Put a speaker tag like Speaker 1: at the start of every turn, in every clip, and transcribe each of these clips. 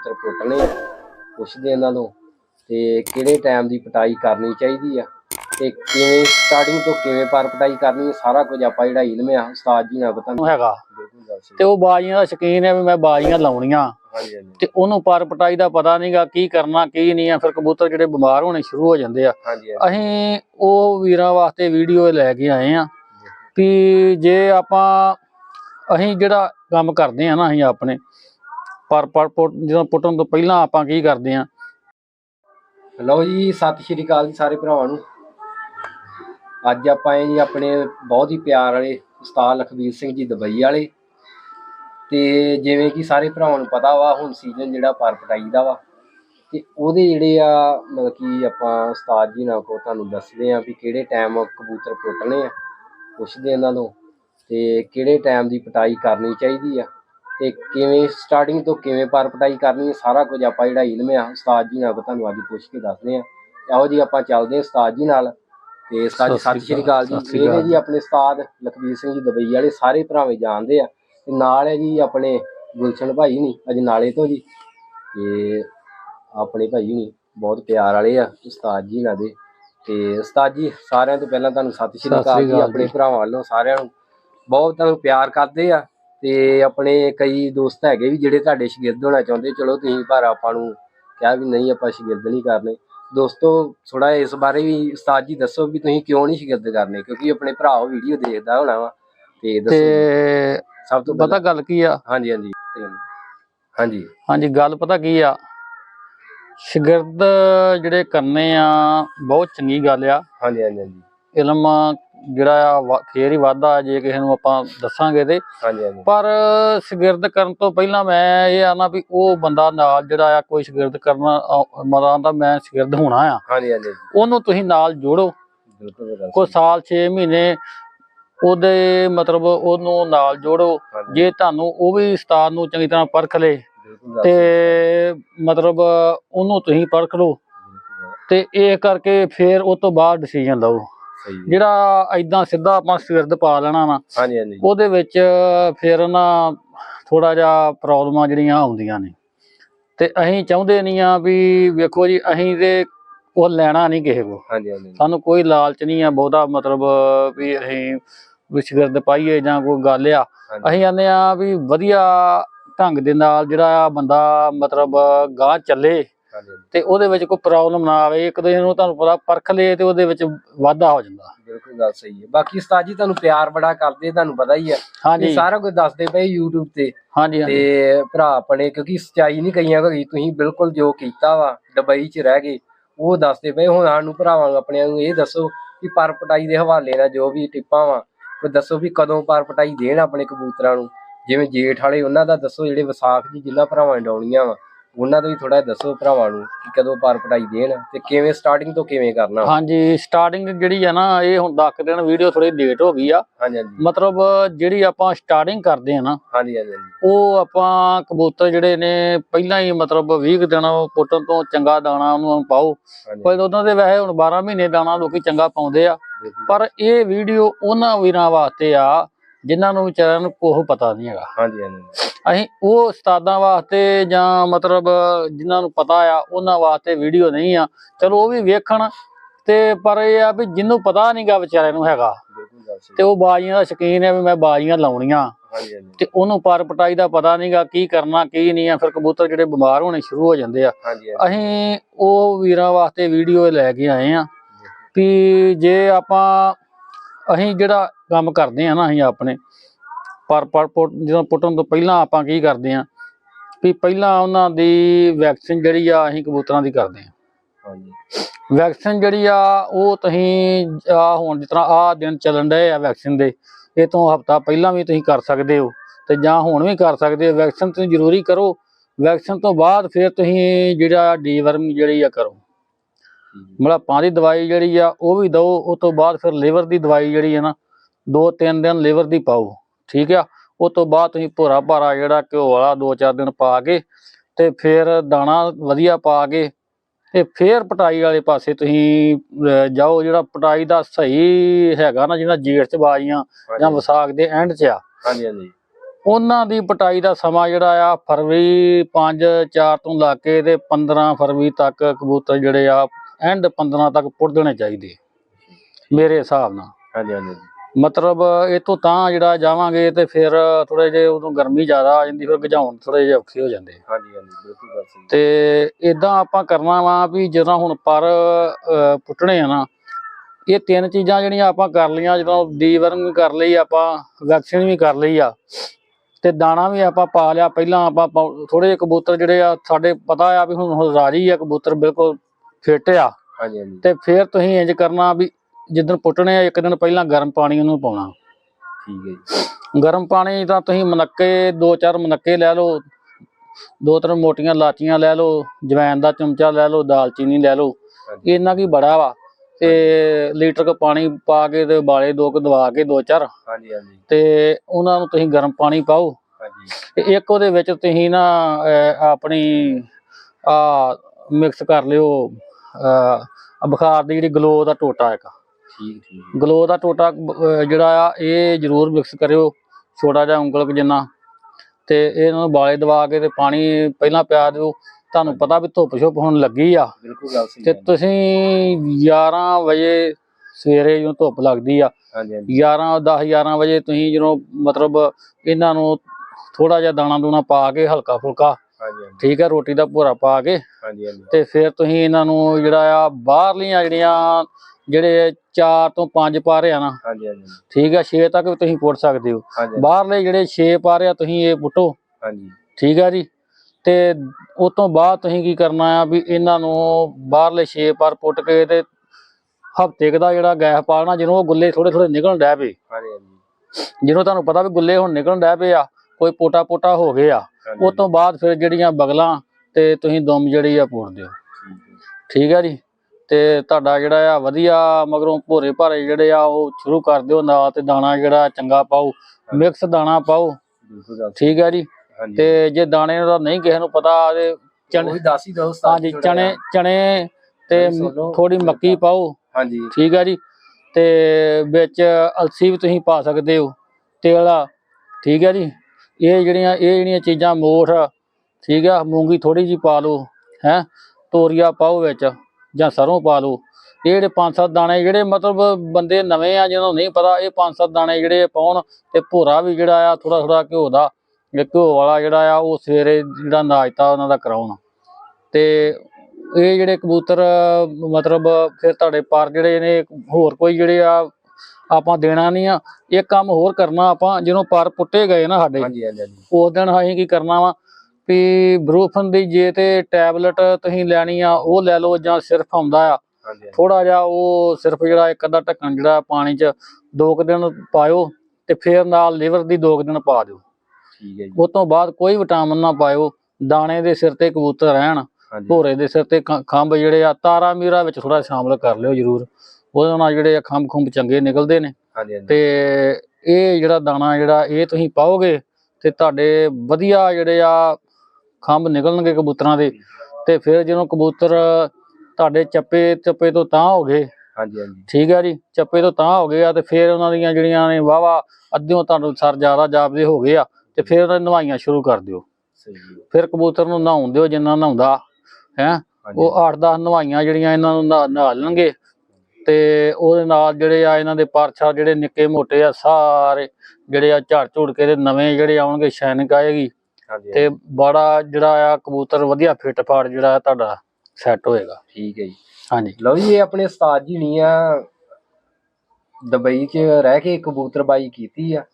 Speaker 1: ਕਬੂਤਰ ਪੁੱਟਣੇ ਆ। ਪੁੱਛਦੇ ਇਹਨਾਂ ਤੋਂ ਤੇ ਕਿਹੜੇ ਟਾਈਮ ਦੀ ਪਟਾਈ ਕਰਨੀ ਚਾਹੀਦੀ ਆ ਤੇ ਕਿਵੇਂ ਸਟਾਰਟਿੰਗ ਤੋਂ ਕਿਵੇਂ ਪਰ ਪਟਾਈ ਕਰਨੀ ਹੈ ਸਾਰਾ ਕੁਝ ਆਪਾਂ ਜਿਹੜਾ ਇਲਮ ਆ ਉਸਤਾਦ ਜੀ ਨਾਲ
Speaker 2: ਨੂੰ ਹੈਗਾ। ਤੇ ਉਹ ਬਾਜ਼ੀਆਂ ਦਾ ਸ਼ਕੀਨ ਹੈ ਵੀ ਮੈਂ ਬਾਜ਼ੀਆਂ ਲਾਉਣੀਆਂ। ਤੇ ਉਹਨੂੰ ਪਰ ਪਟਾਈ ਦਾ ਪਤਾ ਨਹੀਂਗਾ ਕੀ ਕਰਨਾ ਕੀ ਨਹੀਂ ਆ ਫਿਰ ਕਬੂਤਰ ਜਿਹੜੇ ਬਿਮਾਰ ਹੋਣੇ ਸ਼ੁਰੂ ਹੋ ਜਾਂਦੇ ਆ। ਅਸੀਂ ਉਹ ਵੀਰਾਂ ਵਾਸਤੇ ਵੀਡੀਓ ਲੈ ਕੇ ਆਏ ਆ ਵੀ ਜੇ ਆਪਾਂ ਅਸੀਂ ਜਿਹੜਾ ਕੰਮ ਕਰਦੇ ਆ ਨਾ ਅਸੀਂ ਆਪਣੇ ਪਰ ਜਦੋਂ ਪੁੱਟਣ ਤੋਂ ਪਹਿਲਾਂ ਆਪਾਂ ਕੀ ਕਰਦੇ ਆ
Speaker 1: ਲਓ ਜੀ, ਸਤਿ ਸ਼੍ਰੀ ਅਕਾਲ ਜੀ ਸਾਰੇ ਭਰਾਵਾਂ ਨੂੰ। ਅੱਜ ਆਪਾਂ ਜੀ ਆਪਣੇ ਬਹੁਤ ਹੀ ਪਿਆਰ ਵਾਲੇ ਉਸਤਾਦ ਲਖਬੀਰ ਸਿੰਘ ਜੀ ਦੁਬਈ ਵਾਲੇ। ਤੇ ਜਿਵੇਂ ਕਿ ਸਾਰੇ ਭਰਾਵਾਂ ਨੂੰ ਪਤਾ ਵਾ, ਹੁਣ ਸੀਜ਼ਨ ਜਿਹੜਾ ਪਰ ਪਟਾਈ ਦਾ ਵਾ। ਤੇ ਉਹਦੇ ਜਿਹੜੇ ਆ, ਮਤਲਬ ਕਿ ਆਪਾਂ ਉਸਤਾਦ ਜੀ ਨਾਲ ਕੋ ਤੁਹਾਨੂੰ ਦੱਸਦੇ ਆ ਵੀ ਕਿਹੜੇ ਟਾਈਮ ਕਬੂਤਰ ਪੁੱਟਣੇ ਆ, ਪੁੱਛਦੇ ਇਹਨਾਂ ਤੋਂ ਤੇ ਕਿਹੜੇ ਟਾਈਮ ਦੀ ਪਟਾਈ ਕਰਨੀ ਚਾਹੀਦੀ ਆ। ਤੇ ਕਿਵੇਂ ਸਟਾਰਟਿੰਗ ਤੋਂ ਕਿਵੇਂ ਪਰ ਪਟਾਈ ਕਰਨੀ ਹੈ ਸਾਰਾ ਕੁਝ ਆਪਾਂ ਜਿਹੜਾ ਇਲਮ ਆ ਉਸਤਾਦ ਜੀ ਨਾਲ ਤੁਹਾਨੂੰ ਅੱਜ ਪੁੱਛ ਕੇ ਦੱਸਦੇ ਆ ਇਹੋ ਜੀ ਆਪਾਂ ਚੱਲਦੇ ਹਾਂ ਉਸਤਾਦ ਜੀ ਨਾਲ ਤੇ ਉਸਤਾਦ ਜੀ ਸਤਿ ਸ਼੍ਰੀ ਅਕਾਲ ਜੀ। ਇਹ ਜੀ ਆਪਣੇ ਉਸਤਾਦ ਲਖਬੀਰ ਸਿੰਘ ਜੀ ਦੁਬਈ ਵਾਲੇ ਸਾਰੇ ਭਰਾਵੇਂ ਜਾਣਦੇ ਆ। ਤੇ ਨਾਲ ਹੈ ਜੀ ਆਪਣੇ ਗੁਲਸ਼ਨ ਭਾਈ ਨਹੀਂ ਅਜ ਨਾਲੇ ਤੋਂ ਜੀ। ਤੇ ਆਪਣੇ ਭਾਈ ਹੁਣੀ ਬਹੁਤ ਪਿਆਰ ਵਾਲੇ ਆ ਉਸਤਾਦ ਜੀ ਨਾਲ ਦੇ। ਤੇ ਉਸਤਾਦ ਜੀ ਸਾਰਿਆਂ ਤੋਂ ਪਹਿਲਾਂ ਤੁਹਾਨੂੰ ਸਤਿ ਸ਼੍ਰੀ ਅਕਾਲ ਜੀ ਆਪਣੇ। ਭਰਾਵਾਂ ਵੱਲੋਂ ਸਾਰਿਆਂ ਨੂੰ ਬਹੁਤ ਤੁਹਾਨੂੰ ਪਿਆਰ ਕਰਦੇ ਆ। ਤੇ ਆਪਣੇ ਕਈ ਦੋਸਤ ਹੈਗੇ ਵੀ ਜਿਹੜੇ ਤੁਹਾਡੇ ਸ਼ਾਗਿਰਦ ਹੋਣਾ ਚਾਹੁੰਦੇ ਚਲੋ ਤੁਸੀਂ ਪਰ ਆਪਾਂ ਨੂੰ ਕਿਹਾ ਵੀ ਨਹੀਂ ਆਪਾਂ ਸ਼ਾਗਿਰਦ ਨਹੀਂ ਕਰਨੇ। ਦੋਸਤੋ ਥੋੜਾ ਇਸ ਬਾਰੇ ਵੀ ਉਸਤਾਦ ਜੀ ਦੱਸੋ ਵੀ ਤੁਸੀਂ ਕਿਉਂ ਨਹੀਂ ਸ਼ਾਗਿਰਦ ਕਰਨੇ? ਕਿਉਂਕਿ ਆਪਣੇ ਭਰਾ ਉਹ ਵੀਡੀਓ ਦੇਖਦਾ ਹੋਣਾ ਵਾ ਤੇ ਦੱਸੋ
Speaker 2: ਤੇ
Speaker 1: ਸਭ ਤੋਂ
Speaker 2: ਪਤਾ ਗੱਲ ਕੀ ਆ?
Speaker 1: ਹਾਂਜੀ ਹਾਂਜੀ ਹਾਂਜੀ।
Speaker 2: ਹਾਂਜੀ ਗੱਲ ਪਤਾ ਕੀ ਆ? ਸ਼ਾਗਿਰਦ ਜਿਹੜੇ ਕਰਨੇ ਆ ਬਹੁਤ ਚੰਗੀ ਗੱਲ ਆ।
Speaker 1: ਹਾਂਜੀ ਹਾਂਜੀ ਹਾਂਜੀ।
Speaker 2: ਇਲਮ ਜਿਹੜਾ ਆ ਵਾ- ਫੇਰ ਹੀ ਵਾਧਾ ਜੇ ਕਿਸੇ ਨੂੰ ਆਪਾਂ ਦੱਸਾਂਗੇ ਤੇ।
Speaker 1: ਹਾਂਜੀ ਹਾਂਜੀ।
Speaker 2: ਪਰ ਸ਼ਾਗਿਰਦ ਕਰਨ ਤੋਂ ਪਹਿਲਾਂ ਮੈਂ ਇਹ ਆਨਾ ਵੀ ਉਹ ਬੰਦਾ ਨਾਲ ਜਿਹੜਾ ਆ ਕੋਈ ਸ਼ਾਗਿਰਦ ਕਰਨਾ ਮਰਾਂ ਦਾ ਮੈਂ ਸ਼ਾਗਿਰਦ ਹੋਣਾ ਆ।
Speaker 1: ਹਾਂਜੀ ਹਾਂਜੀ।
Speaker 2: ਉਹਨੂੰ ਤੁਸੀਂ ਨਾਲ ਜੋੜੋ।
Speaker 1: ਬਿਲਕੁਲ ਗੱਲ
Speaker 2: ਕੋਈ। ਸਾਲ 6 ਮਹੀਨੇ ਉਹਦੇ ਮਤਲਬ ਉਹਨੂੰ ਨਾਲ ਜੋੜੋ।
Speaker 1: ਹਾਂਜੀ,
Speaker 2: ਜੇ ਤੁਹਾਨੂੰ ਉਹ ਵੀ ਉਸਤਾਦ ਨੂੰ ਚੰਗੀ ਤਰ੍ਹਾਂ ਪਰਖ ਲੇ
Speaker 1: ਬਿਲਕੁਲ ਗੱਲ
Speaker 2: ਤੇ ਮਤਲਬ ਉਹਨੂੰ ਤੁਸੀਂ ਪਰਖ ਲਓ।
Speaker 1: ਬਿਲਕੁਲ
Speaker 2: ਤੇ ਇਹ ਕਰਕੇ ਫਿਰ ਉਹ ਤੋਂ ਬਾਅਦ ਡਿਸੀਜਨ ਲਓ। ਜਿਹੜਾ ਐਦਾਂ ਸਿੱਧਾ ਆਪਾਂ ਸਿਰਦ ਪਾ ਲੈਣਾ ਨਾ
Speaker 1: ਹਾਂਜੀ ਹਾਂਜੀ।
Speaker 2: ਉਹਦੇ ਵਿੱਚ ਫਿਰ ਨਾ ਥੋੜਾ ਜਿਹਾ ਪ੍ਰੋਬਲਮਾਂ ਜਿਹੜੀਆਂ ਆਉਂਦੀਆਂ ਨੇ। ਤੇ ਅਸੀਂ ਚਾਹੁੰਦੇ ਨਹੀਂ ਆ ਵੀ ਵੇਖੋ ਜੀ ਅਸੀਂ ਤੇ ਉਹ ਲੈਣਾ ਨਹੀਂ ਕਿਸੇ ਕੋ
Speaker 1: ਹਾਂਜੀ ਹਾਂਜੀ
Speaker 2: ਸਾਨੂੰ ਕੋਈ ਲਾਲਚ ਨਹੀਂ ਆ ਬਹੁਤਾ ਮਤਲਬ ਵੀ ਅਸੀਂ ਵਿਸ਼ਗਰਦ ਪਾਈਏ ਜਾਂ ਕੋਈ ਗੱਲ ਆ। ਅਸੀਂ ਆਨੇ ਆ ਵੀ ਵਧੀਆ ਢੰਗ ਦੇ ਨਾਲ ਜਿਹੜਾ ਬੰਦਾ ਮਤਲਬ ਗਾਂ ਚੱਲੇ। ਤੇ ਉਹਦੇ ਵਿੱਚ ਕੋਈ ਪ੍ਰੋਬਲਮ ਨਾ ਆਵੇ ਇੱਕ ਦੂਜੇ ਨੂੰ ਤੁਹਾਨੂੰ ਪਤਾ ਪਰਖ ਲਏ ਤੇ ਉਹਦੇ ਵਿੱਚ ਵਾਧਾ ਹੋ ਜਾਂਦਾ।
Speaker 1: ਬਿਲਕੁਲ ਗੱਲ ਸਹੀ ਹੈ। ਬਾਕੀ ਉਸਤਾਦ ਜੀ ਤੁਹਾਨੂੰ ਪਿਆਰ ਬੜਾ ਕਰਦੇ ਤੁਹਾਨੂੰ ਪਤਾ ਹੀ ਹੈ।
Speaker 2: ਹਾਂਜੀ।
Speaker 1: ਸਾਰਾ ਕੁਝ ਦੱਸਦੇ ਪਏ YouTube ਤੇ।
Speaker 2: ਹਾਂਜੀ
Speaker 1: ਤੇ ਭਰਾ ਆਪਣੇ ਕਿਉਂਕਿ ਸਚਾਈ ਨਹੀਂ ਕਈਆਂ ਕੋਲ ਤੁਸੀਂ ਬਿਲਕੁਲ ਜੋ ਕੀਤਾ ਵਾ ਦੁਬਈ 'ਚ ਰਹਿ ਗਏ ਉਹ ਦੱਸਦੇ ਪਏ। ਹੁਣ ਸਾਨੂੰ ਭਰਾਵਾਂ ਨੂੰ ਆਪਣਿਆਂ ਨੂੰ ਇਹ ਦੱਸੋ ਕਿ ਪਰ ਪਟਾਈ ਦੇ ਹਵਾਲੇ ਨਾਲ ਜੋ ਵੀ ਟਿੱਪਾਂ ਵਾ ਕੋਈ ਦੱਸੋ ਵੀ ਕਦੋਂ ਪਰ ਪਟਾਈ ਦੇਣ ਆਪਣੇ ਕਬੂਤਰਾਂ ਨੂੰ? ਜਿਵੇਂ ਜੇਠ ਵਾਲੇ ਉਹਨਾਂ ਦਾ ਦੱਸੋ ਜਿਹੜੇ ਵਿਸਾਖ ਦੀ ਜਿੰਨਾ ਭਰਾਵਾਂ ਡਾਉਣੀਆਂ ਵਾ। ਉਹਨਾਂ ਦਾ ਵੀ ਥੋੜਾ ਦੱਸੋ ਭਰਾਵਾਂ ਨੂੰ ਕਿ ਕਦੋਂ ਪਰ ਪਟਾਈ ਦੇਣ ਤੇ ਕਿਵੇਂ ਸਟਾਰਟਿੰਗ ਤੋਂ ਕਿਵੇਂ ਕਰਨਾ?
Speaker 2: ਹਾਂਜੀ ਸਟਾਰਟਿੰਗ ਜਿਹੜੀ ਆ ਨਾ ਇਹ ਹੁਣ 10 ਦਿਨ ਵੀਡੀਓ ਥੋੜੀ ਲੇਟ ਹੋ ਗਈ ਆ।
Speaker 1: ਹਾਂਜੀ ਹਾਂਜੀ।
Speaker 2: ਮਤਲਬ ਜਿਹੜੀ ਆਪਾਂ ਸਟਾਰਟਿੰਗ ਕਰਦੇ ਆ ਨਾ
Speaker 1: ਹਾਂਜੀ ਹਾਂਜੀ
Speaker 2: ਉਹ ਆਪਾਂ ਕਬੂਤਰ ਜਿਹੜੇ ਨੇ ਪਹਿਲਾਂ ਹੀ ਮਤਲਬ 20 ਕੁ ਦਿਨ ਪੁੱਟਣ ਤੋਂ ਚੰਗਾ ਦਾਣਾ ਉਹਨੂੰ ਪਾਓ। ਪਰ ਉਹਨਾਂ ਦੇ ਵੈਸੇ ਹੁਣ 12 ਮਹੀਨੇ ਦਾਣਾ ਲੋਕੀ ਚੰਗਾ ਪਾਉਂਦੇ ਆ। ਪਰ ਇਹ ਵੀਡੀਓ ਉਹਨਾਂ ਵੀਰਾਂ ਵਾਸਤੇ ਆ ਜਿਨ੍ਹਾਂ ਨੂੰ ਵਿਚਾਰਿਆਂ ਨੂੰ ਕੋਹ ਪਤਾ ਨਹੀਂ ਹੈਗਾ।
Speaker 1: ਹਾਂਜੀ ਹਾਂਜੀ
Speaker 2: ਅਸੀਂ ਉਹ ਉਸਤਾਦਾਂ ਵਾਸਤੇ ਜਾਂ ਮਤਲਬ ਜਿਨ੍ਹਾਂ ਨੂੰ ਪਤਾ ਆ ਉਹਨਾਂ ਵਾਸਤੇ ਵੀਡੀਓ ਨਹੀਂ ਆ। ਚਲੋ ਉਹ ਵੀ ਵੇਖਣ ਤੇ ਪਰ ਇਹ ਆ ਵੀ ਜਿਹਨੂੰ ਪਤਾ ਨਹੀਂਗਾ ਵਿਚਾਰਿਆਂ ਨੂੰ ਹੈਗਾ। ਤੇ ਉਹ ਬਾਜ਼ੀਆਂ ਦਾ ਸ਼ਕੀਨ ਹੈ ਵੀ ਮੈਂ ਬਾਜ਼ੀਆਂ ਲਾਉਣੀਆਂ। ਤੇ ਉਹਨੂੰ ਪਰ ਪਟਾਈ ਦਾ ਪਤਾ ਨਹੀਂਗਾ ਕੀ ਕਰਨਾ ਕੀ ਨਹੀਂ ਆ। ਫਿਰ ਕਬੂਤਰ ਜਿਹੜੇ ਬਿਮਾਰ ਹੋਣੇ ਸ਼ੁਰੂ ਹੋ ਜਾਂਦੇ ਆ। ਅਸੀਂ ਉਹ ਵੀਰਾਂ ਵਾਸਤੇ ਵੀਡੀਓ ਲੈ ਕੇ ਆਏ ਆ। ਵੀ ਜੇ ਆਪਾਂ ਅਸੀਂ ਜਿਹੜਾ ਕੰਮ ਕਰਦੇ ਆ ਨਾ ਅਸੀਂ ਆਪਣੇ ਪਰ ਪਰ ਜਦੋਂ ਪੁੱਟਣ ਤੋਂ ਪਹਿਲਾਂ ਆਪਾਂ ਕੀ ਕਰਦੇ ਆ ਵੀ ਪਹਿਲਾਂ ਉਹਨਾਂ ਦੀ ਵੈਕਸੀਨ ਜਿਹੜੀ ਆ ਅਸੀਂ ਕਬੂਤਰਾਂ ਦੀ ਕਰਦੇ ਆ
Speaker 1: ਹਾਂਜੀ।
Speaker 2: ਵੈਕਸੀਨ ਜਿਹੜੀ ਆ ਉਹ ਤੁਸੀਂ ਆ ਹੁਣ ਜਿਸ ਤਰ੍ਹਾਂ ਆ ਦਿਨ ਚੱਲਣ ਡਏ ਆ ਵੈਕਸੀਨ ਦੇ ਇਹ ਤੋਂ ਹਫਤਾ ਪਹਿਲਾਂ ਵੀ ਤੁਸੀਂ ਕਰ ਸਕਦੇ ਹੋ ਤੇ ਜਾਂ ਹੁਣ ਵੀ ਕਰ ਸਕਦੇ ਹੋ। ਵੈਕਸੀਨ ਤੁਸੀਂ ਜ਼ਰੂਰੀ ਕਰੋ। ਵੈਕਸੀਨ ਤੋਂ ਬਾਅਦ ਫਿਰ ਤੁਸੀਂ ਜਿਹੜਾ ਡੀਵਰਮ ਜਿਹੜੀ ਆ ਕਰੋ। ਮਲਾਪਾਂ ਦੀ ਦਵਾਈ ਜਿਹੜੀ ਆ ਉਹ ਵੀ ਦਿਓ ਉਸ ਤੋਂ ਬਾਅਦ ਫਿਰ ਲਿਵਰ ਦੀ ਦਵਾਈ ਜਿਹੜੀ ਆ ਨਾ ਦੋ ਤਿੰਨ ਦਿਨ ਲਿਵਰ ਦੀ ਪਾਓ ਠੀਕ ਆ? ਉਸ ਤੋਂ ਬਾਅਦ ਤੁਸੀਂ ਭੋਰਾ ਭਾਰਾ ਜਿਹੜਾ ਘਿਓ ਵਾਲਾ ਦੋ ਚਾਰ ਦਿਨ ਪਾ ਕੇ ਤੇ ਫਿਰ ਦਾਣਾ ਵਧੀਆ ਪਾ ਕੇ ਤੇ ਫੇਰ ਪਟਾਈ ਵਾਲੇ ਪਾਸੇ ਤੁਸੀਂ ਜਾਓ ਜਿਹੜਾ ਪਟਾਈ ਦਾ ਸਹੀ ਹੈਗਾ ਨਾ ਜਿਹੜਾ ਜੇਠ ਚ ਬਾਜੀਆਂ ਜਾਂ ਵਿਸਾਖ ਦੇ ਐਂਡ ਚ ਆ।
Speaker 1: ਹਾਂਜੀ ਹਾਂਜੀ।
Speaker 2: ਉਹਨਾਂ ਦੀ ਪਟਾਈ ਦਾ ਸਮਾਂ ਜਿਹੜਾ ਆ ਫਰਵਰੀ 5 4 ਤੋਂ ਲਾ ਕੇ ਤੇ 15 ਫਰਵਰੀ ਤੱਕ ਕਬੂਤਰ ਜਿਹੜੇ ਆ ਐਂਡ 15 ਤੱਕ ਪੁੱਟ ਦੇਣੇ ਚਾਹੀਦੇ। ਮੇਰੇ ਹਿਸਾਬ ਨਾਲ।
Speaker 1: ਹਾਂਜੀ ਹਾਂਜੀ
Speaker 2: ਮਤਲਬ ਇਹ ਤੋਂ ਤਾਂ ਜਿਹੜਾ ਜਾਵਾਂਗੇ ਤੇ ਫਿਰ ਥੋੜੇ ਜੇ ਉਦੋਂ ਗਰਮੀ ਜ਼ਿਆਦਾ ਆ ਜਾਂਦੀ ਫਿਰ ਗਜਾਉਣ ਥੋੜੇ ਜਿਹਾ ਔਖੇ ਹੋ ਜਾਂਦੇ।
Speaker 1: ਹਾਂਜੀ ਹਾਂਜੀ ਬਿਲਕੁਲ ਗੱਲ ਸਹੀ।
Speaker 2: ਤੇ ਇਦਾਂ ਆਪਾਂ ਕਰਨਾ ਵਾ ਵੀ ਜਦੋਂ ਹੁਣ ਪਰ ਪੁੱਟਣੇ ਆ ਨਾ ਇਹ ਤਿੰਨ ਚੀਜ਼ਾਂ ਜਿਹੜੀਆਂ ਆਪਾਂ ਕਰ ਲਈਆਂ ਜਦੋਂ ਡੀਵਰਮ ਵੀ ਕਰ ਲਈ ਆਪਾਂ ਵੈਕਸੀਨ ਵੀ ਕਰ ਲਈ ਆ। ਤੇ ਦਾਣਾ ਵੀ ਆਪਾਂ ਪਾ ਲਿਆ ਪਹਿਲਾਂ ਆਪਾਂ ਥੋੜੇ ਜਿਹੇ ਕਬੂਤਰ ਜਿਹੜੇ ਆ ਸਾਡੇ ਪਤਾ ਆ ਵੀ ਹੁਣ ਹੁਣ ਰਾਜੀ ਆ ਕਬੂਤਰ ਬਿਲਕੁਲ ਫਿੱਟ ਆ
Speaker 1: ਹਾਂਜੀ ਹਾਂਜੀ।
Speaker 2: ਤੇ ਫਿਰ ਤੁਸੀਂ ਇੰਜ ਕਰਨਾ ਵੀ ਜਿੱਦਣ ਪੁੱਟਣੇ ਆ ਇੱਕ ਦਿਨ ਪਹਿਲਾਂ ਗਰਮ ਪਾਣੀ ਉਹਨੂੰ ਪਾਉਣਾ।
Speaker 1: ਠੀਕ ਹੈ ਜੀ।
Speaker 2: ਗਰਮ ਪਾਣੀ ਤਾਂ ਤੁਸੀਂ ਮਨੱਕੇ ਦੋ ਚਾਰ ਮਨੱਕੇ ਲੈ ਲਓ ਦੋ ਤਿੰਨ ਮੋਟੀਆਂ ਲਾਚੀਆਂ ਲੈ ਲਓ ਜਵੈਨ ਦਾ ਚਮਚਾ ਲੈ ਲਓ ਦਾਲਚੀਨੀ ਲੈ ਲਓ। ਇੰਨਾ ਕੀ ਬੜਾ ਵਾ। ਤੇ ਲੀਟਰ ਕ ਪਾਣੀ ਪਾ ਕੇ ਤੇ ਉਬਾਲੇ ਦੋ ਕੁ ਦਵਾ ਕੇ ਦੋ ਚਾਰ।
Speaker 1: ਹਾਂਜੀ ਹਾਂਜੀ।
Speaker 2: ਤੇ ਉਹਨਾਂ ਨੂੰ ਤੁਸੀਂ ਗਰਮ ਪਾਣੀ ਪਾਓ।
Speaker 1: ਹਾਂਜੀ।
Speaker 2: ਤੇ ਇੱਕ ਉਹਦੇ ਵਿੱਚ ਤੁਸੀਂ ਨਾ ਆਪਣੀ ਆ ਮਿਕਸ ਕਰ ਲਿਓ। ਬੁਖਾਰ ਦੀ ਜਿਹੜੀ ਗਲੋ ਦਾ ਟੋਟਾ ਇੱਕ।
Speaker 1: ਠੀਕ ਠੀਕ।
Speaker 2: ਗਲੋ ਦਾ ਟੋਟਾ ਅਹ, ਜਿਹੜਾ ਆ ਇਹ ਜ਼ਰੂਰ ਮਿਕਸ ਕਰਿਓ ਛੋਟਾ ਜਿਹਾ ਉਂਗਲ ਜਿੰਨਾ। ਤੇ ਇਹਨਾਂ ਨੂੰ ਬਾਲੇ ਦਵਾ ਕੇ ਤੇ ਪਾਣੀ ਪਹਿਲਾਂ ਪਿਆ ਦਿਓ। ਤੁਹਾਨੂੰ ਪਤਾ ਵੀ ਧੁੱਪ ਛੁੱਪ ਹੁਣ ਲੱਗੀ ਆ।
Speaker 1: ਬਿਲਕੁਲ ਗੱਲ ਸਹੀ
Speaker 2: ਤੇ
Speaker 1: ਹੈ।
Speaker 2: ਤੁਸੀਂ 11 ਵਜੇ ਸਵੇਰੇ ਜਦੋਂ ਧੁੱਪ ਲੱਗਦੀ ਆ
Speaker 1: ਹਾਂਜੀ ਹਾਂਜੀ।
Speaker 2: 11 10 11 ਵਜੇ ਤੁਸੀਂ ਜਦੋਂ ਮਤਲਬ ਇਹਨਾਂ ਨੂੰ ਥੋੜਾ ਜਿਹਾ ਦਾਣਾ ਦੂਣਾ ਪਾ ਕੇ ਹਲਕਾ ਫੁਲਕਾ ਠੀਕ ਹੈ ਰੋਟੀ ਦਾ ਭੋਰਾ ਪਾ ਕੇ। ਤੇ ਫਿਰ ਤੁਸੀਂ ਇਹਨਾਂ ਨੂੰ ਜਿਹੜਾ ਆ ਬਾਹਰਲੀਆਂ ਜਿਹੜੀਆਂ ਜਿਹੜੇ 4 ਤੋਂ 5 ਪਾਰੇ ਆ ਨਾ
Speaker 1: ਹਾਂਜੀ ਹਾਂਜੀ।
Speaker 2: ਠੀਕ ਆ 6 ਤੱਕ ਵੀ ਤੁਸੀਂ ਪੁੱਟ ਸਕਦੇ ਹੋ। ਬਾਹਰਲੇ ਜਿਹੜੇ 6 ਪਾਰੇ ਆ ਤੁਸੀਂ ਇਹ ਪੁੱਟੋ।
Speaker 1: ਹਾਂਜੀ।
Speaker 2: ਠੀਕ ਆ ਜੀ। ਤੇ ਉਸ ਤੋਂ ਬਾਅਦ ਤੁਸੀਂ ਕੀ ਕਰਨਾ ਆ ਵੀ ਇਹਨਾਂ ਨੂੰ ਬਾਹਰਲੇ 6 ਪਰ ਪੁੱਟ ਕੇ ਤੇ ਹਫ਼ਤੇ ਦਾ ਜਿਹੜਾ ਗੈਸ ਪਾਲਣਾ ਜਿਹਨੂੰ ਉਹ ਗੁੱਲੇ ਥੋੜੇ ਥੋੜੇ ਨਿਕਲਣ ਡੈ ਪਏ।
Speaker 1: ਹਾਂਜੀ ਹਾਂਜੀ।
Speaker 2: ਜਿਹਨੂੰ ਤੁਹਾਨੂੰ ਪਤਾ ਵੀ ਗੁੱਲੇ ਹੁਣ ਨਿਕਲਣ ਡੈ ਪਏ ਆ ਕੋਈ ਪੋਟਾ ਪੋਟਾ ਹੋ ਗਏ ਆ। ਉਸ ਤੋਂ ਬਾਅਦ ਫਿਰ ਜਿਹੜੀਆਂ ਬਗਲਾਂ ਤੇ ਤੁਸੀਂ ਦੁਮ ਜਿਹੜੀ ਆ ਪੁੱਟ ਦਿਓ।
Speaker 1: ਠੀਕ ਹੈ।
Speaker 2: ਜੀ? ਤੇ ਤੁਹਾਡਾ ਜਿਹੜਾ ਆ ਵਧੀਆ ਮਗਰੋਂ ਭੋਰੇ ਭਾਰੇ ਜਿਹੜੇ ਆ ਉਹ ਸ਼ੁਰੂ ਕਰ ਦਿਓ ਨਾਲ ਤੇ ਦਾਣਾ ਜਿਹੜਾ ਚੰਗਾ ਪਾਓ ਮਿਕਸ ਦਾਣਾ ਪਾਓ। ਠੀਕ ਆ ਜੀ? ਤੇ ਜੇ ਦਾਣੇ ਦਾ ਨਹੀਂ ਕਿਸੇ ਨੂੰ ਪਤਾ ਤੇ ਚਣੇ
Speaker 1: ਦੱਸ ਹੀ ਦਿਓ
Speaker 2: ਹਾਂਜੀ ਚਣੇ। ਚਣੇ ਤੇ। ਥੋੜੀ ਮੱਕੀ ਪਾਓ।
Speaker 1: ਹਾਂਜੀ।
Speaker 2: ਠੀਕ ਆ ਜੀ? ਤੇ ਵਿੱਚ ਅਲਸੀ ਵੀ ਤੁਸੀਂ ਪਾ ਸਕਦੇ ਹੋ ਤੇਲ ਠੀਕ ਆ ਜੀ? ਇਹ ਜਿਹੜੀਆਂ ਇਹ ਜਿਹੜੀਆਂ ਚੀਜ਼ਾਂ ਮੋਠ, ਠੀਕ ਆ, ਮੂੰਗੀ ਥੋੜੀ ਜੀ ਪਾ ਲਓ, ਹੈ, ਤੋਰੀਆ ਪਾਓ ਵਿੱਚ ਜਾਂ ਸਰੋਂ ਪਾ ਲਓ। ਇਹ ਜਿਹੜੇ ਪੰਜ ਸੱਤ ਦਾਣੇ ਜਿਹੜੇ ਮਤਲਬ ਬੰਦੇ ਨਵੇਂ ਆ, ਜਿਹਨਾਂ ਨੂੰ ਨਹੀਂ ਪਤਾ, ਇਹ ਪੰਜ ਸੱਤ ਦਾਣੇ ਜਿਹੜੇ ਪਾਉਣ ਤੇ ਭੋਰਾ ਵੀ ਜਿਹੜਾ ਆ ਥੋੜਾ ਥੋੜਾ ਘਿਓ ਦਾ, ਇਹ ਘਿਓ ਵਾਲਾ ਜਿਹੜਾ ਆ, ਉਹ ਸਵੇਰੇ ਜਿਹੜਾ ਨਾਸ਼ਤਾ ਉਹਨਾਂ ਦਾ ਕਰਾਉਣ। ਤੇ ਇਹ ਜਿਹੜੇ ਕਬੂਤਰ, ਮਤਲਬ ਫਿਰ ਤੁਹਾਡੇ ਪਰ ਜਿਹੜੇ ਨੇ, ਹੋਰ ਕੋਈ ਜਿਹੜੇ ਆ ਆਪਾਂ ਦੇਣਾ ਨਹੀਂ ਆ। ਇਹ ਕੰਮ ਹੋਰ ਕਰਨਾ ਆਪਾਂ ਜਦੋਂ ਪਰ ਪੁੱਟੇ ਗਏ ਨਾ ਸਾਡੇ।
Speaker 1: ਹਾਂਜੀ ਹਾਂਜੀ ਹਾਂਜੀ।
Speaker 2: ਉਸ ਦਿਨ ਅਸੀਂ ਕੀ ਕਰਨਾ ਵਾ ਵੀ ਬਰੂਫਨ ਦੀ ਜੇ ਤੇ ਟੈਬਲੇਟ ਤੁਸੀਂ ਲੈਣੀ ਆ ਉਹ ਲੈ ਲਓ ਜਾਂ ਸਿਰਫ ਆਉਂਦਾ ਆ।
Speaker 1: ਹਾਂਜੀ ਹਾਂਜੀ,
Speaker 2: ਥੋੜਾ ਜਿਹਾ ਉਹ ਸਿਰਫ ਜਿਹੜਾ ਇੱਕ ਅੱਧਾ ਢੱਕਣ ਜਿਹੜਾ ਪਾਣੀ 'ਚ ਦੋ ਕੁ ਦਿਨ ਪਾਇਓ ਤੇ ਫਿਰ ਨਾਲ ਲਿਵਰ ਦੀ ਦੋ ਕੁ ਦਿਨ ਪਾ ਦਿਓ।
Speaker 1: ਠੀਕ ਹੈ ਜੀ।
Speaker 2: ਉਸ ਤੋਂ ਬਾਅਦ ਕੋਈ ਵਿਟਾਮਿਨ ਨਾ ਪਾਇਓ ਦਾਣੇ ਦੇ ਸਿਰ ਤੇ ਕਬੂਤਰ ਰਹਿਣ
Speaker 1: ਹਾਂਜੀ।
Speaker 2: ਭੋਰੇ ਦੇ ਸਿਰ ਤੇ ਖ- ਖੰਭ ਜਿਹੜੇ ਆ ਤਾਰਾ ਮੀਰਾ ਵਿੱਚ ਥੋੜਾ ਸ਼ਾਮਲ ਕਰ ਲਿਓ ਜਰੂਰ। ਉਹਦੇ ਨਾਲ ਜਿਹੜੇ ਆ ਖੰਭ ਖੁੰਭ ਚੰਗੇ ਨਿਕਲਦੇ ਨੇ। ਤੇ ਇਹ ਜਿਹੜਾ ਦਾਣਾ ਜਿਹੜਾ ਇਹ ਤੁਸੀਂ ਪਾਓਗੇ ਤੇ ਤੁਹਾਡੇ ਵਧੀਆ ਜਿਹੜੇ ਆ ਖੰਭ ਨਿਕਲਣਗੇ ਕਬੂਤਰਾਂ ਦੇ। ਤੇ ਫਿਰ ਜਦੋਂ ਕਬੂਤਰ ਤੁਹਾਡੇ ਚੱਪੇ ਚੱਪੇ ਤੋਂ ਤਾਂ ਹੋ ਗਏ।
Speaker 1: ਹਾਂਜੀ ਹਾਂਜੀ।
Speaker 2: ਠੀਕ ਆ ਜੀ ਚੱਪੇ ਤੋਂ ਤਾਂ ਹੋ ਗਏ ਆ ਤੇ ਫਿਰ ਉਹਨਾਂ ਦੀਆਂ ਜਿਹੜੀਆਂ ਨੇ ਵਾਵਾ ਅੱਧਿਓਂ ਤੁਹਾਨੂੰ ਸਰ ਜ਼ਿਆਦਾ ਜਾਪਦੇ ਹੋ ਗਏ ਆ ਤੇ ਫਿਰ ਉਹਨਾਂ ਨਵਾਈਆਂ ਸ਼ੁਰੂ ਕਰ ਦਿਓ।
Speaker 1: ਹੈ
Speaker 2: ਫਿਰ ਕਬੂਤਰ ਨੂੰ ਨਹਾਉਣ ਦਿਓ ਜਿੰਨਾ ਨਹਾਉਂਦਾ ਹੈ। ਉਹ 8-10 ਨਵਾਈਆਂ ਜਿਹੜੀਆਂ ਇਹਨਾਂ ਨੂੰ ਨਹਾ ਲੈਣਗੇ। ਤੇ ਉਹਦੇ ਨਾਲ ਜਿਹੜੇ ਆ ਇਹਨਾਂ ਦੇ ਪਰਛਾ ਜਿਹੜੇ ਨਿੱਕੇ ਮੋਟੇ ਆ ਸਾਰੇ ਜਿਹੜੇ ਆ ਝੜ ਝੁੜ ਕੇ ਤੇ ਨਵੇਂ ਜਿਹੜੇ ਆਉਣਗੇ ਸ਼ਾਈਨਿੰਗ ਆਏਗੀ। ਤੇ ਬੜਾ ਜਿਹੜਾ ਆ ਕਬੂਤਰ ਵਧੀਆ ਫਿੱਟ ਫਾੜ ਜਿਹੜਾ ਆ ਤੁਹਾਡਾ ਸੈੱਟ ਹੋਏਗਾ।
Speaker 1: ਠੀਕ ਹੈ ਜੀ।
Speaker 2: ਹਾਂਜੀ।
Speaker 1: ਲਓ ਜੀ ਇਹ ਆਪਣੇ ਉਸਤਾਦ ਜੀ ਨਹੀਂ ਆ ਦੁਬਈ 'ਚ ਰਹਿ ਕੇ ਕਬੂਤਰਬਾਈ ਕੀਤੀ ਆ।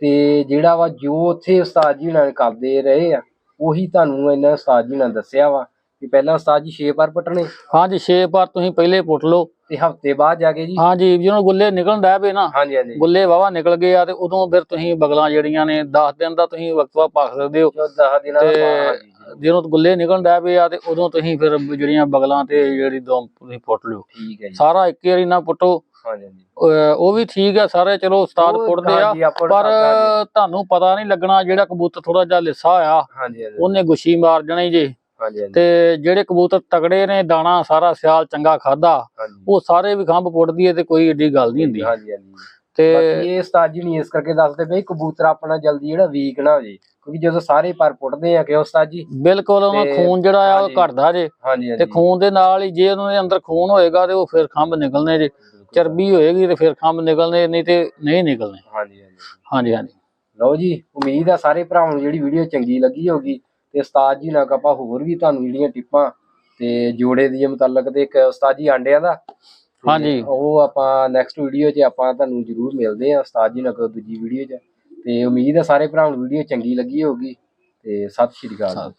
Speaker 1: ਤੇ ਜਿਹੜਾ ਵਾ ਜੋ ਉੱਥੇ ਉਸਤਾਦ ਜੀ ਨਾਲ ਕਰਦੇ ਰਹੇ ਆ ਉਹੀ ਤੁਹਾਨੂੰ ਇਹਨਾਂ ਉਸਤਾਦ ਜੀ ਨਾਲ ਦੱਸਿਆ ਵਾ। ਕਿ ਪਹਿਲਾਂ ਉਸਤਾਦ ਜੀ 6 ਪਰ ਪਟਣੇ।
Speaker 2: ਹਾਂਜੀ 6 ਵਾਰ ਤੁਸੀਂ ਪਹਿਲੇ ਪੁੱਟ ਲਓ।
Speaker 1: ਤੇ ਹਫ਼ਤੇ ਬਾਅਦ ਜਾ ਕੇ ਜੀ।
Speaker 2: ਹਾਂਜੀ ਜਦੋਂ ਗੁੱਲੇ ਨਿਕਲਣ ਡੈ ਪਏ ਨਾ।
Speaker 1: ਹਾਂਜੀ ਹਾਂਜੀ।
Speaker 2: ਗੁੱਲੇ ਵਾਵਾ ਨਿਕਲ ਗਏ ਆ ਤੇ ਉਦੋਂ ਫਿਰ ਤੁਸੀਂ ਬਗਲਾਂ ਜਿਹੜੀਆਂ ਨੇ 10 ਦਿਨ ਦਾ ਤੁਸੀਂ ਵਕਫਾ ਪਾ ਸਕਦੇ ਹੋ।
Speaker 1: ਜੋ 10 ਦਿਨਾਂ ਦਾ
Speaker 2: ਜਦੋਂ ਗੁੱਲੇ ਨਿਕਲਣ ਡੈ ਪਏ ਆ ਤੇ ਉਦੋਂ ਤੁਸੀਂ ਫਿਰ ਜਿਹੜੀਆਂ ਬਗਲਾਂ ਤੇ ਜਿਹੜੀ ਦੋ ਤੁਸੀਂ ਪੁੱਟ ਲਿਓ।
Speaker 1: ਠੀਕ ਹੈ ਜੀ।
Speaker 2: ਸਾਰਾ ਇੱਕ ਵਾਰੀ ਨਾ ਪੁੱਟੋ। ਉਹ ਵੀ ਠੀਕ ਆ ਸਾਰੇ ਚਲੋ ਉਸਤਾਦ ਪੁੱਟਦੇ ਆ। ਪਰ ਤੁਹਾਨੂੰ ਪਤਾ ਨਹੀਂ ਲੱਗਣਾ ਜਿਹੜਾ ਕਬੂਤਰ ਥੋੜਾ ਜਿਹਾ ਲਿੱਸਾ ਆ ਉਹਨੇ ਗੁੱਛੀ ਮਾਰ ਜਾਣੀ ਜੇ। ਤੇ ਜਿਹੜੇ ਕਬੂਤਰ ਤਗੜੇ ਨੇ ਦਾਣਾ ਸਾਰਾ ਸਿਆਲ ਚੰਗਾ ਖਾਦਾ ਉਹ ਸਾਰੇ ਵੀ ਖੰਭ ਪੁੱਟਦੀ ਏ ਤੇ ਕੋਈ ਏਡੀ ਗੱਲ ਨਹੀਂ ਹੁੰਦੀ।
Speaker 1: ਹਾਂਜੀ ਹਾਂਜੀ।
Speaker 2: ਤੇ
Speaker 1: ਇਹ ਉਸਤਾਦ ਜੀ ਨਹੀਂ ਇਸ ਕਰਕੇ ਦੱਸਦੇ ਬਈ ਕਬੂਤਰ ਆਪਣਾ ਜਲਦੀ ਜਿਹੜਾ ਵੀਕ ਨਾ ਹੋ ਜੇ ਕਿਉਂਕਿ ਜਦੋਂ ਸਾਰੇ ਪਰ ਪੁੱਟਦੇ ਆ ਕਿ ਉਸਤਾਦ ਜੀ?
Speaker 2: ਬਿਲਕੁਲ ਉਹਨਾਂ ਖੂਨ ਜਿਹੜਾ ਆ ਉਹ। ਘਟਦਾ ਜੇ। ਤੇ ਖੂਨ ਦੇ ਨਾਲ ਹੀ ਜੇ ਉਹਨਾਂ ਦੇ ਅੰਦਰ ਖੂਨ ਹੋਏਗਾ ਤੇ ਉਹ ਫਿਰ ਖੰਭ ਨਿਕਲਣੇ ਜੇ। ਚਰਬੀ ਹੋਏਗੀ ਤੇ ਫਿਰ ਖੰਭ ਨਿਕਲਣੇ ਨਹੀਂ ਤੇ ਨਹੀਂ ਨਿਕਲਣੇ।
Speaker 1: ਹਾਂਜੀ ਹਾਂਜੀ।
Speaker 2: ਹਾਂਜੀ ਹਾਂਜੀ।
Speaker 1: ਲਓ ਜੀ ਉਮੀਦ ਆ ਸਾਰੇ ਭਰਾਵਾਂ ਨੂੰ ਜਿਹੜੀ ਵੀਡੀਓ ਚੰਗੀ ਲੱਗੀ ਹੋਗੀ ਤੇ ਉਸਤਾਦ ਜੀ ਨਾਲ ਆਪਾਂ ਹੋਰ ਵੀ ਤੁਹਾਨੂੰ ਜਿਹੜੀਆਂ ਟਿੱਪਾਂ ਤੇ ਜੋੜੇ ਦੀ ਮੁਤਲਕ ਤੇ ਇੱਕ ਉਸਤਾਦ ਜੀ ਆਂਡਿਆਂ ਦਾ।
Speaker 2: ਹਾਂਜੀ।
Speaker 1: ਉਹ ਆਪਾਂ ਨੈਕਸਟ ਵੀਡੀਓ 'ਚ ਆਪਾਂ ਤੁਹਾਨੂੰ ਜ਼ਰੂਰ ਮਿਲਦੇ ਆ ਉਸਤਾਦ ਜੀ ਨਾਲ ਦੂਜੀ ਵੀਡੀਓ 'ਚ। ਤੇ ਉਮੀਦ ਆ ਸਾਰੇ ਭਰਾਵਾਂ ਨੂੰ ਵੀਡੀਓ ਚੰਗੀ ਲੱਗੀ ਹੋਗੀ ਤੇ ਸਤਿ ਸ਼੍ਰੀ ਅਕਾਲ।